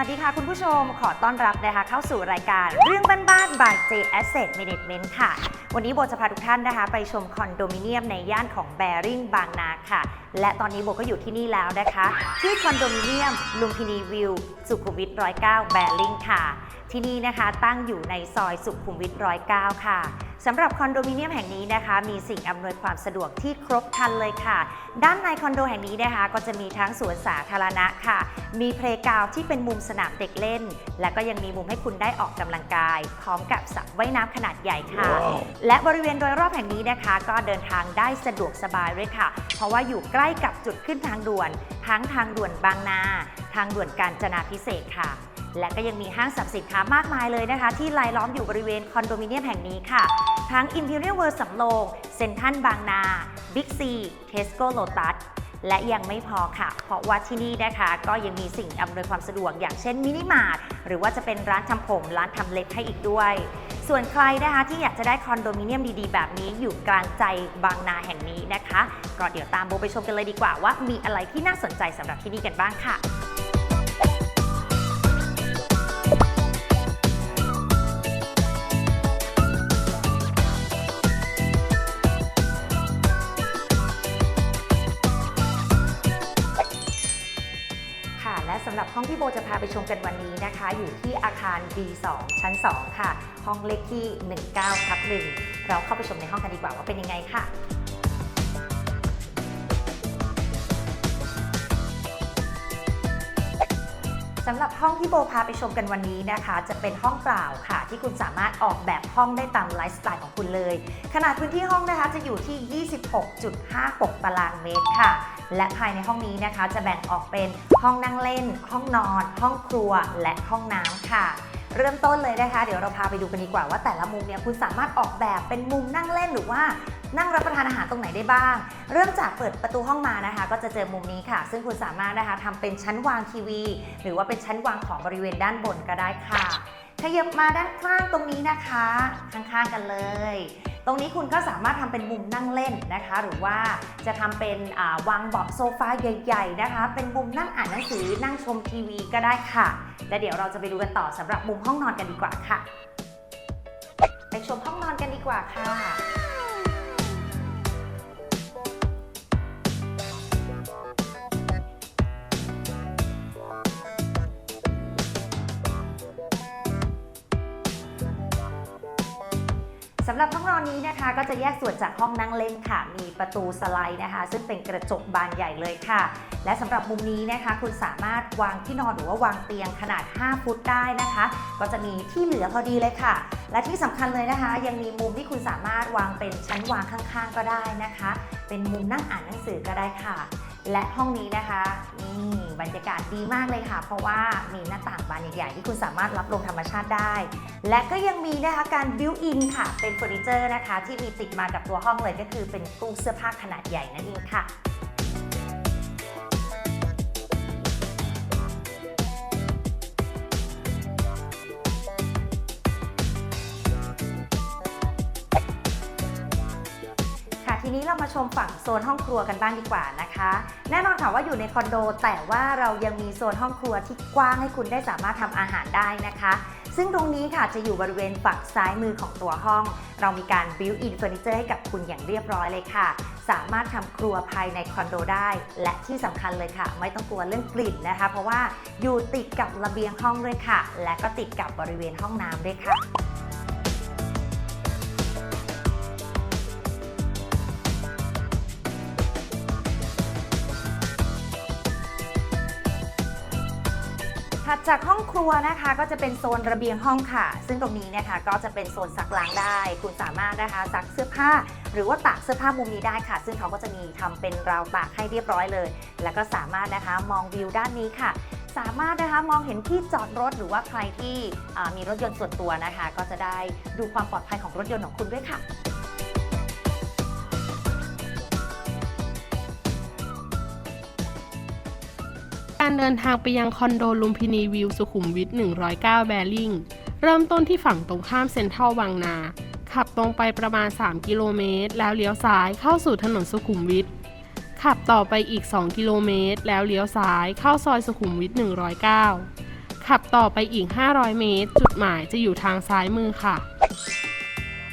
วัสดีค่ะคุณผู้ชมขอต้อนรับนะคะเข้าสู่รายการเรื่องบ้านๆ by J Asset Management ค่ะ วันนี้โบจะพาทุกท่านนะคะ ไปชมคอนโดมิเนียมในย่านของแบริ่งบางนาค่ะ และตอนนี้โบก็อยู่ที่นี่แล้วนะคะ ที่คอนโดมิเนียมลุมพินีวิว สุขุมวิท109แบริ่งค่ะ ที่นี่นะคะตั้งอยู่ในซอยสุขุมวิท109 ค่ะ สำหรับคอนโดมิเนียมแห่งนี้นะคะ มีสิ่งอำนวยความสะดวกที่ครบครันเลยค่ะ ด้านในคอนโดแห่งนี้นะคะ ก็จะมีทั้งสวนสาธารณะค่ะ มีเพลย์กราวด์ที่เป็นมุมสนามเด็กเล่น และก็ยังมีมุมให้คุณได้ออกกำลังกาย พร้อมกับสระว่ายน้ำขนาดใหญ่ค่ะและบริเวณโดยรอบแห่งนี้นะคะ ก็เดินทางได้สะดวกสบายด้วยค่ะ เพราะว่าอยู่ใกล้กับจุดขึ้นทางด่วน ทั้งทางด่วนบางนาทางด่วนกาญจนาพิเศษค่ะ และก็ยังมีห้างสรรพสินค้ามากมายเลยนะคะ ที่รายล้อมอยู่บริเวณคอนโดมิเนียมแห่งนี้ค่ะ ทั้ง Imperial World สำโรงเซ็นทรัลบางนา Big C Tesco Lotus และยังไม่พอค่ะ เพราะว่าที่นี่นะคะ ก็ยังมีสิ่งอำนวยความสะดวกอย่างเช่นมินิมาร์ทหรือว่าจะเป็นร้านทำผม ร้านทำเล็บให้อีกด้วย ส่วนใครนะคะที่อยากจะได้คอนโดมิเนียมดีๆ แบบนี้อยู่กลางใจบางนาแห่งนี้นะคะ ก็เดี๋ยวตามโบไปชมกันเลยดีกว่าว่ามีอะไรที่น่าสนใจสำหรับที่นี่กันบ้างค่ะ ห้องที่โบจะพาไปชมกันวันนี้นะคะ อยู่ที่อาคาร B2 ชั้น 2 ค่ะ ห้องเลขที่ 19ทับ1เราเข้าไปชมในห้องกันดีกว่าว่าเป็นยังไงค่ะ สำหรับห้องที่โบพาไปชมกันวันนี้นะคะ จะเป็นห้องเปล่าค่ะ ที่คุณสามารถออกแบบห้องได้ตามไลฟ์สไตล์ของคุณเลย ขนาดพื้นที่ห้องนะคะจะอยู่ที่ 26.56 ตารางเมตรค่ะ และภายในห้องนี้นะคะ จะแบ่งออกเป็นห้องนั่งเล่น ห้องนอน ห้องครัว และห้องน้ำค่ะเริ่มต้นเลยนะคะ เดี๋ยวเราพาไปดูกันดีกว่าว่าแต่ละมุมเนี่ยคุณสามารถออกแบบเป็นมุมนั่งเล่นหรือว่า นั่งรับประทานอาหารตรงไหนได้บ้าง เริ่มจากเปิดประตูห้องมานะคะ ก็จะเจอมุมนี้ค่ะ ซึ่งคุณสามารถนะคะทำเป็นชั้นวางทีวี หรือว่าเป็นชั้นวางของบริเวณด้านบนก็ได้ค่ะขยับมาด้านข้างตรงนี้นะคะ ข้างๆกันเลย ตรงนี้คุณก็สามารถทำเป็นมุมนั่งเล่นนะคะ หรือว่าจะทำเป็นวางเบาะโซฟาใหญ่ๆนะคะ เป็นมุมนั่งอ่านหนังสือนั่งชมทีวีก็ได้ค่ะและเดี๋ยวเราจะไปดูกันต่อสำหรับมุมห้องนอนกันดีกว่าค่ะ ไปชมห้องนอนกันดีกว่าค่ะ สำหรับห้องนอนนี้นะคะ ก็จะแยกส่วนจากห้องนั่งเล่นค่ะ มีประตูสไลด์นะคะ ซึ่งเป็นกระจกบานใหญ่เลยค่ะ และสำหรับมุมนี้นะคะ คุณสามารถวางที่นอนหรือว่าวางเตียงขนาด 5 ฟุตได้นะคะ ก็จะมีที่เหลือพอดีเลยค่ะ และที่สำคัญเลยนะคะ ยังมีมุมที่คุณสามารถวางเป็นชั้นวางข้างๆ ก็ได้นะคะ เป็นมุมนั่งอ่านหนังสือก็ได้ค่ะ และห้องนี้นะคะนี่บรรยากาศดีมากเลยค่ะ เพราะว่ามีหน้าต่างบานใหญ่ๆที่คุณสามารถรับลมธรรมชาติได้ และก็ยังมีนะคะการบิวอินค่ะ เป็นเฟอร์นิเจอร์นะคะ ที่มีติดมากับตัวห้องเลยก็คือเป็นตู้เสื้อผ้าขนาดใหญ่นั่นเองค่ะ ทีนี้เรามาชมฝั่งโซนห้องครัวกันบ้างดีกว่านะคะ แน่นอนค่ะว่าอยู่ในคอนโด แต่ว่าเรายังมีโซนห้องครัวที่กว้างให้คุณได้สามารถทำอาหารได้นะคะ ซึ่งตรงนี้ค่ะจะอยู่บริเวณฝั่งซ้ายมือของตัวห้อง เรามีการ built in furniture ให้กับคุณอย่างเรียบร้อยเลยค่ะ สามารถทำครัวภายในคอนโดได้ และที่สำคัญเลยค่ะ ไม่ต้องกลัวเรื่องกลิ่นนะคะ เพราะว่าอยู่ติดกับระเบียงห้องด้วยค่ะ และก็ติดกับบริเวณห้องน้ำด้วยค่ะ ถัดจากห้องครัวนะคะก็จะเป็นโซนระเบียงห้องค่ะ ซึ่งตรงนี้นะคะก็จะเป็นโซนซักล้างได้ คุณสามารถนะคะซักเสื้อผ้า หรือว่าตากเสื้อผ้ามุมนี้ได้ค่ะ ซึ่งเขาก็จะมีทำเป็นราวตากให้เรียบร้อยเลย แล้วก็สามารถนะคะมองวิวด้านนี้ค่ะ สามารถนะคะมองเห็นที่จอดรถหรือว่าใครที่มีรถยนต์ส่วนตัวนะคะ ก็จะได้ดูความปลอดภัยของรถยนต์ของคุณด้วยค่ะ การเดินทางไปยังคอนโดลุมพินีวิวสุขุมวิท 109 แบริ่ง เริ่มต้นที่ฝั่งตรงข้ามเซ็นทรัลบางนา ขับตรงไปประมาณ 3 กิโลเมตร แล้วเลี้ยวซ้ายเข้าสู่ถนนสุขุมวิท ขับต่อไปอีก 2 กิโลเมตร แล้วเลี้ยวซ้ายเข้าซอยสุขุมวิท 109 ขับต่อไปอีก 500 เมตร จุดหมายจะอยู่ทางซ้ายมือค่ะ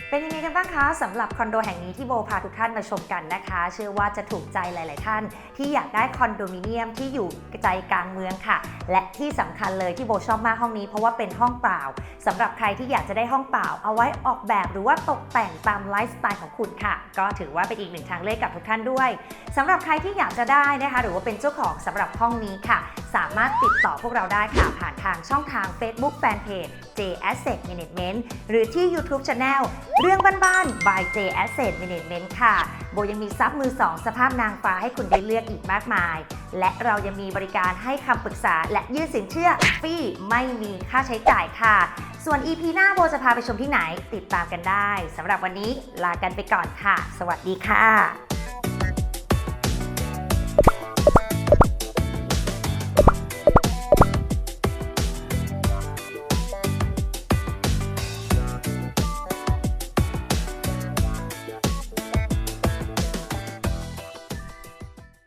เป็นยังไงกันบ้างคะสำหรับคอนโดแห่งนี้ที่โบพาทุกท่านมาชมกันนะคะ เชื่อว่าจะถูกใจหลาย ๆ ท่าน ที่อยากได้คอนโดมิเนียมที่อยู่ใจกลางเมืองค่ะ และที่สำคัญเลยที่โบชอบมากห้องนี้ เพราะว่าเป็นห้องเปล่าสำหรับใครที่อยากจะได้ห้องเปล่า เอาไว้ออกแบบหรือว่าตกแต่งตามไลฟ์สไตล์ของคุณค่ะ ก็ถือว่าเป็นอีกหนึ่งทางเลือกกับทุกท่านด้วยสำหรับใครที่อยากจะได้นะคะ หรือว่าเป็นเจ้าของสำหรับห้องนี้ค่ะ สามารถติดต่อพวกเราได้ค่ะผ่านทางช่องทาง Facebook Fanpage J Asset Management หรือที่ YouTube Channel เรื่องบ้านๆ by J Asset Management ค่ะ โบยังมีซับมือสองสภาพนางฟ้าให้คุณได้เลือกอีกมากมาย และเรายังมีบริการให้คำปรึกษาและยื่นสินเชื่อฟรีไม่มีค่าใช้จ่ายค่ะ ส่วน EP หน้าโบจะพาไปชมที่ไหน ติดตามกันได้สำหรับวันนี้ลากันไปก่อนค่ะ สวัสดีค่ะ